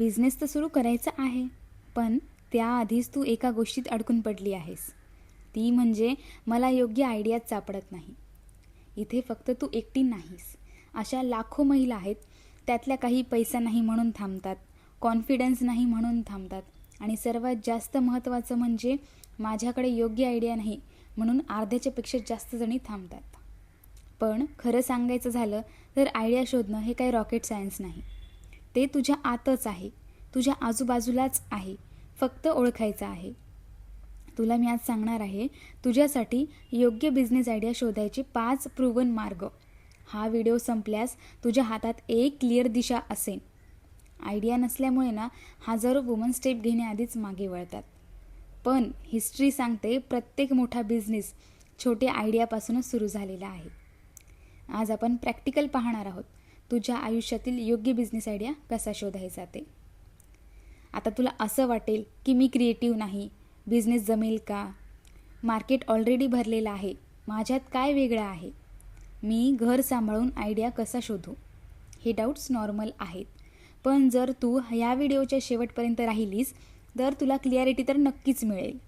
Business तर सुरू करायचा आहे पण त्याआधीच तू एका गोष्टीत अडकून पडली आहेस. ती म्हणजे मला योग्य आयडियाच सापडत नाही. इथे फक्त तू एकटी नाहीस. अशा लाखो महिला आहेत त्यातल्या काही पैसा नाही म्हणून थांबतात कॉन्फिडन्स नाही म्हणून थांबतात आणि सर्वात जास्त महत्त्वाचं म्हणजे माझ्याकडे योग्य आयडिया नाही म्हणून अर्ध्याच्यापेक्षा जास्त जणी थांबतात. पण खरं सांगायचं झालं तर आयडिया शोधणं हे काही रॉकेट सायन्स नाही. ते तुझ्या आतच आहे. तुझ्या आजूबाजूलाच आहे. फक्त ओळखायचं आहे. तुला मी आज सांगणार आहे तुझ्यासाठी योग्य बिझनेस आयडिया शोधायचे पाच प्रूवन मार्ग. हा व्हिडिओ संपल्यास तुझ्या हातात एक क्लिअर दिशा असेल. आयडिया नसल्यामुळे ना हजारो वुमन स्टेप घेण्याआधीच मागे वळतात. पण हिस्ट्री सांगते प्रत्येक मोठा बिझनेस छोट्या आयडियापासूनच सुरू झालेला आहे. आज आपण प्रॅक्टिकल पाहणार आहोत. तुझ्या आयुष्यातील योग्य बिझनेस आयडिया कसा शोधायचा ते आता तुला असं वाटेल की मी क्रिएटिव्ह नाही बिझनेस जमेल का? मार्केट ऑलरेडी भरलेलं आहे माझ्यात काय वेगळं आहे? मी घर सांभाळून आयडिया कसा शोधू? हे डाऊट्स नॉर्मल आहेत. पण जर तू ह्या व्हिडिओच्या शेवटपर्यंत राहिलीस तर तुला क्लिअरिटी तर नक्कीच मिळेल.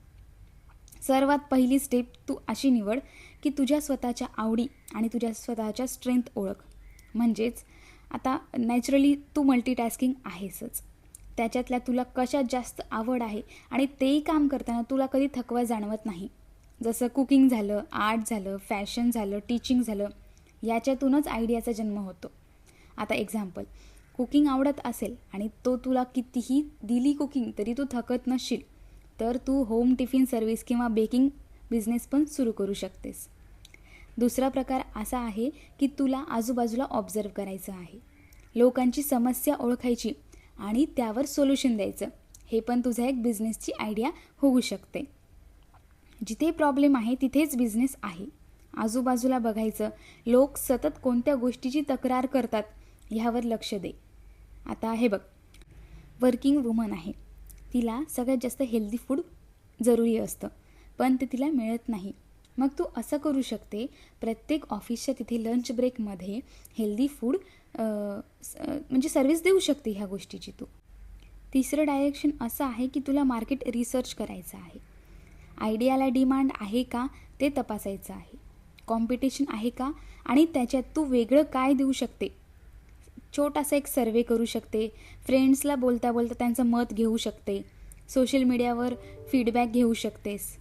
सर्वात पहिली स्टेप तू अशी निवड की तुझ्या स्वतःच्या आवडी आणि तुझ्या स्वतःच्या स्ट्रेंथ ओळख. म्हणजेच आता नॅचरली तू मल्टीटास्किंग आहेसच. त्याच्यातल्या तुला कशात जास्त आवड आहे आणि तेही काम करताना तुला कधी थकवा जाणवत नाही. जसं कुकिंग झालं आर्ट झालं फॅशन झालं टीचिंग झालं याच्यातूनच आयडियाचा जन्म होतो. आता एक्झाम्पल कुकिंग आवडत असेल आणि तो तुला कितीही दिली कुकिंग तरी तू थकत नसशील तर तू होम टिफिन सर्व्हिस किंवा बेकिंग बिझनेस पण सुरू करू शकतेस. दुसरा प्रकार असा आहे की तुला आजूबाजूला ऑब्झर्व करायचं आहे. लोकांची समस्या ओळखायची आणि त्यावर सोल्युशन द्यायचं. हे पण तुझा एक बिझनेसची आयडिया होऊ शकते. जिथे प्रॉब्लेम आहे तिथेच बिझनेस आहे. आजूबाजूला बघायचं लोक सतत कोणत्या गोष्टीची तक्रार करतात ह्यावर लक्ष दे. आता हे बघ. वर्किंग वुमन आहे. तिला सगळ्यात जास्त हेल्दी फूड जरुरी असतं पण ते तिला मिळत नाही. मग तू असं करू शकते प्रत्येक ऑफिसच्या तिथे लंच ब्रेकमध्ये हेल्दी फूड म्हणजे सर्विस देऊ शकते ह्या गोष्टीची तू. तिसरं डायरेक्शन असं आहे की तुला मार्केट रिसर्च करायचं आहे. आयडियाला डिमांड आहे का ते तपासायचं आहे. कॉम्पिटिशन आहे का आणि त्याच्यात तू वेगळं काय देऊ शकते? छोटासा एक सर्वे करू शकते फ्रेंड्सला बोलता बोलता त्यांचं मत घेऊ शकते सोशल मीडियावर फीडबॅक घेऊ शकतेस.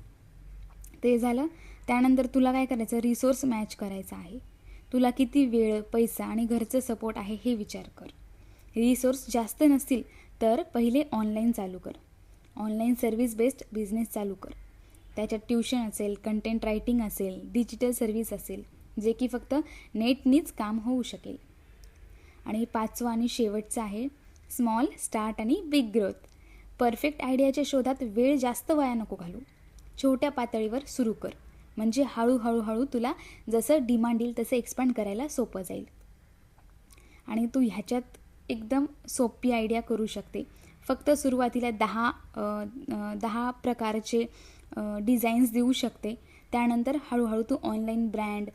ते झालं. त्यानंतर तुला काय करायचं? रिसोर्स मॅच करायचा आहे. तुला किती वेळ पैसा आणि घरचं सपोर्ट आहे हे विचार कर. रिसोर्स जास्त नसतील तर पहिले ऑनलाईन चालू कर. ऑनलाईन सर्व्हिस बेस्ड बिझनेस चालू कर. त्याच्यात ट्युशन असेल कंटेंट रायटिंग असेल डिजिटल सर्व्हिस असेल जे की फक्त नेटनीच काम होऊ शकेल. आणि पाचवं आणि शेवटचं आहे स्मॉल स्टार्ट आणि बिग ग्रोथ परफेक्ट आयडियाच्या शोधात वेळ जास्त वाया नको घालू. छोट्या पातळीवर सुरू कर. म्हणजे हळूहळू हळू तुला जसं डिमांड येईल तसं एक्सपांड करायला सोपं जाईल. आणि तू ह्याच्यात एकदम सोपी आयडिया करू शकते. फक्त सुरुवातीला दहा दहा प्रकारचे डिझाईन्स देऊ शकते. त्यानंतर हळूहळू तू ऑनलाईन ब्रँड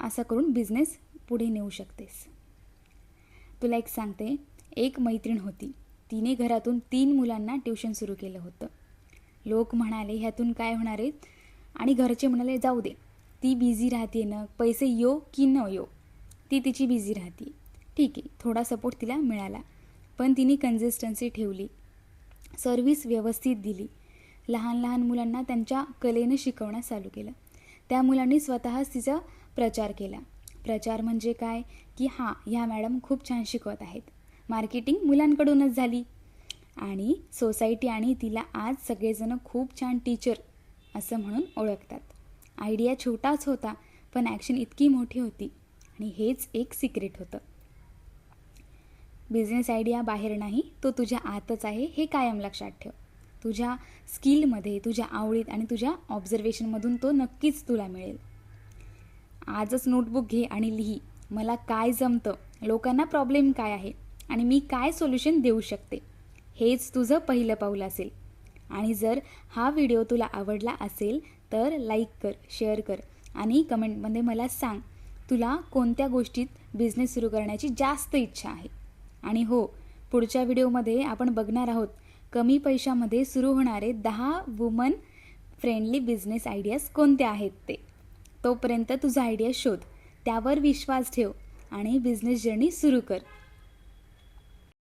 असं करून बिझनेस पुढे नेऊ शकतेस. तुला एक सांगते. एक मैत्रीण होती. तिने घरातून तीन मुलांना ट्युशन सुरू केलं होतं. लोक म्हणाले ह्यातून काय होणार आहे? आणि घरचे म्हणाले जाऊ दे. ती बिझी राहते ना. पैसे यो की न यो ती तिची बिझी राहते. ठीक आहे थोडा सपोर्ट तिला मिळाला. पण तिने कन्सिस्टन्सी ठेवली. सर्व्हिस व्यवस्थित दिली. लहान लहान मुलांना त्यांच्या कलेनं शिकवण्यास चालू केलं. त्या मुलांनी स्वतःच तिचा प्रचार केला. प्रचार म्हणजे काय? की हां ह्या मॅडम खूप छान शिकवत आहेत. मार्केटिंग मुलांकडूनच झाली. आणि सोसायटी आणि तिला आज सगळेजण खूप छान टीचर असं म्हणून ओळखतात. आयडिया छोटाच होता पण ॲक्शन इतकी मोठी होती आणि हेच एक सिक्रेट होतं. बिझनेस आयडिया बाहेर नाही तो तुझ्या आतच आहे हे कायम लक्षात ठेव. तुझ्या स्किलमध्ये तुझ्या आवडीत आणि तुझ्या ऑब्झर्वेशनमधून तो नक्कीच तुला मिळेल. आजच नोटबुक घे आणि लिही मला काय जमतं लोकांना प्रॉब्लेम काय आहे आणि मी काय सोल्युशन देऊ शकते हेच तुझं पहिलं पाऊल असेल. आणि जर हा व्हिडिओ तुला आवडला असेल तर लाईक कर शेअर कर आणि कमेंटमध्ये मला सांग तुला कोणत्या गोष्टीत बिझनेस सुरू करण्याची जास्त इच्छा आहे? आणि हो पुढच्या व्हिडिओमध्ये आपण बघणार आहोत कमी पैशामध्ये सुरू होणारे दहा वुमन फ्रेंडली बिझनेस आयडियाज कोणते आहेत ते. तोपर्यंत तुझा आयडिया शोध त्यावर विश्वास ठेव आणि बिझनेस जर्नी सुरू कर.